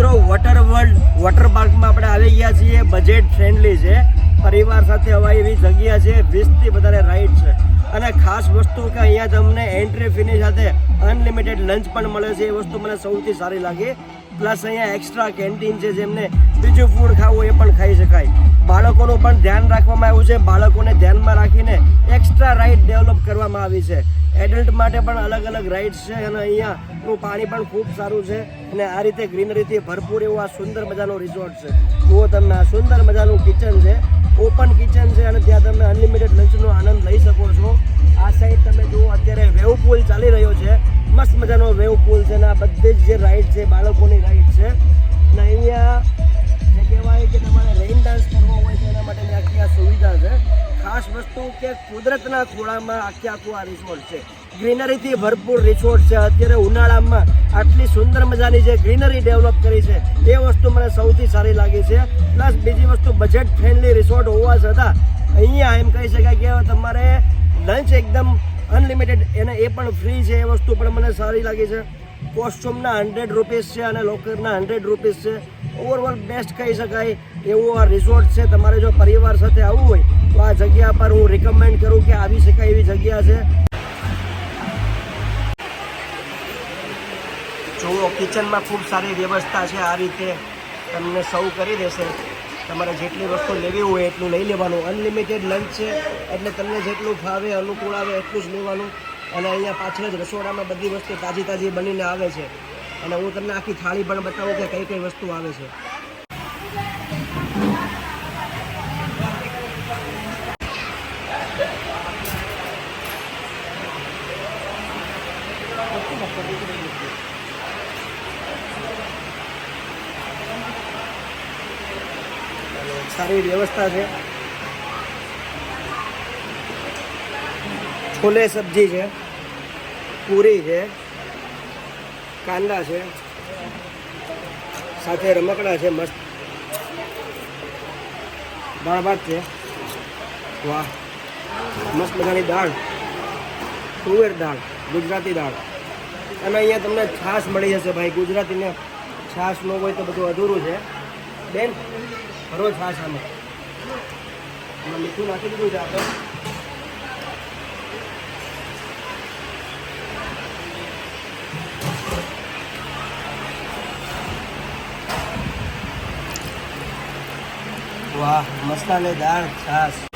મિત્રો water world water પાર્કમાં આપણે આવી ગયા છીએ. બજેટ ફ્રેન્ડલી છે. પરિવાર સાથે હવા એવી જગ્યા છે. વીસથી વધારે રાઈડ છે. અને ખાસ વસ્તુ કે અહીંયા તમને એન્ટ્રી ફીની સાથે અનલિમિટેડ લંચ પણ મળે છે. એ વસ્તુ મને સૌથી સારી લાગી. પ્લસ અહીંયા એક્સ્ટ્રા કેન્ટીન છે જેમને બીજું ફૂડ ખાવું એ પણ ખાઈ શકાય. બાળકોનું પણ ધ્યાન રાખવામાં આવ્યું છે. બાળકોને ધ્યાનમાં રાખીને એક્સ્ટ્રા રાઇડ ડેવલપ કરવામાં આવી છે. એડલ્ટ માટે પણ અલગ અલગ રાઇડ્સ છે અને અહીંયાનું પાણી પણ ખૂબ સારું છે અને આ રીતે ગ્રીનરીથી ભરપૂર એવું આ સુંદર મજાનો રિસોર્ટ છે. જુઓ તમને આ સુંદર મજાનું કિચન છે. ઓપન કિચન છે અને ત્યાં તમે અનલિમિટેડ લંચનો આનંદ લઈ શકો છો. આ સાઈડ તમે જુઓ, અત્યારે વેવ પુલ ચાલી રહ્યો છે. મસ્ત મજાનો વેવ પુલ છે અને આ બધી જ જે રાઇડ છે, બાળકોની રાઈડ છે. અને અહીંયા કુદરતના ખોળામાં આખે આખું આ રિસોર્ટ છે. ગ્રીનરીથી ભરપૂર રિસોર્ટ છે. અત્યારે ઉનાળામાં આટલી સુંદર મજાની જે ગ્રીનરી ડેવલપ કરી છે, એ વસ્તુ મને સૌથી સારી લાગી છે. પ્લસ બીજી વસ્તુ બજેટ ફ્રેન્ડલી રિસોર્ટ હોવા છતાં, અહીંયા એમ કહી શકાય કે તમારે લંચ એકદમ અનલિમિટેડ એને એ પણ ફ્રી છે, એ વસ્તુ પણ મને સારી લાગી છે. કોસ્ટ્યુમના હંડ્રેડ રૂપીસ છે અને લોકરના હંડ્રેડ રૂપીસ છે. ઓવરઓલ બેસ્ટ કહી શકાય એવું આ રિસોર્ટ છે. તમારે જો પરિવાર સાથે આવવું હોય તો આ જગ્યા પર હું રિકમેન્ડ કરું કે આવી શકાય એવી જગ્યા છે. જુઓ કિચનમાં ખૂબ સારી વ્યવસ્થા છે. આ રીતે તમને સર્વ કરી દેશે. તમારે જેટલી વસ્તુ લેવી હોય એટલું લઈ લેવાનું. અનલિમિટેડ લંચ છે, એટલે તમને જેટલું ફાવે, અનુકૂળ આવે એટલું જ લેવાનું. અને અહીંયા પાછળ જ રસોડામાં બધી વસ્તુ તાજી તાજી બનીને આવે છે. અને હું તમને આખી થાળી પણ બતાવું કે કઈ કઈ વસ્તુ આવે છે. સારી વ્યવસ્થા છે. છોલે સબ્જી છે, પૂરી છે, કાંદા છે, સાથે રમકડા છે, મસ્ત. દાળ ભાત છે. વાહ, મસ્ત મજાની દાળ. તુવેર દાળ, ગુજરાતી દાળ. અને અહીંયા તમને છાશ મળી જશે ભાઈ. ગુજરાતીને છાશ ન હોય તો બધું અધૂરું છે. બેન, ભરો છાશ આમાં. મીઠું નાખી દીધું છે આપણે. વાહ, મસાલેદાર છાશ.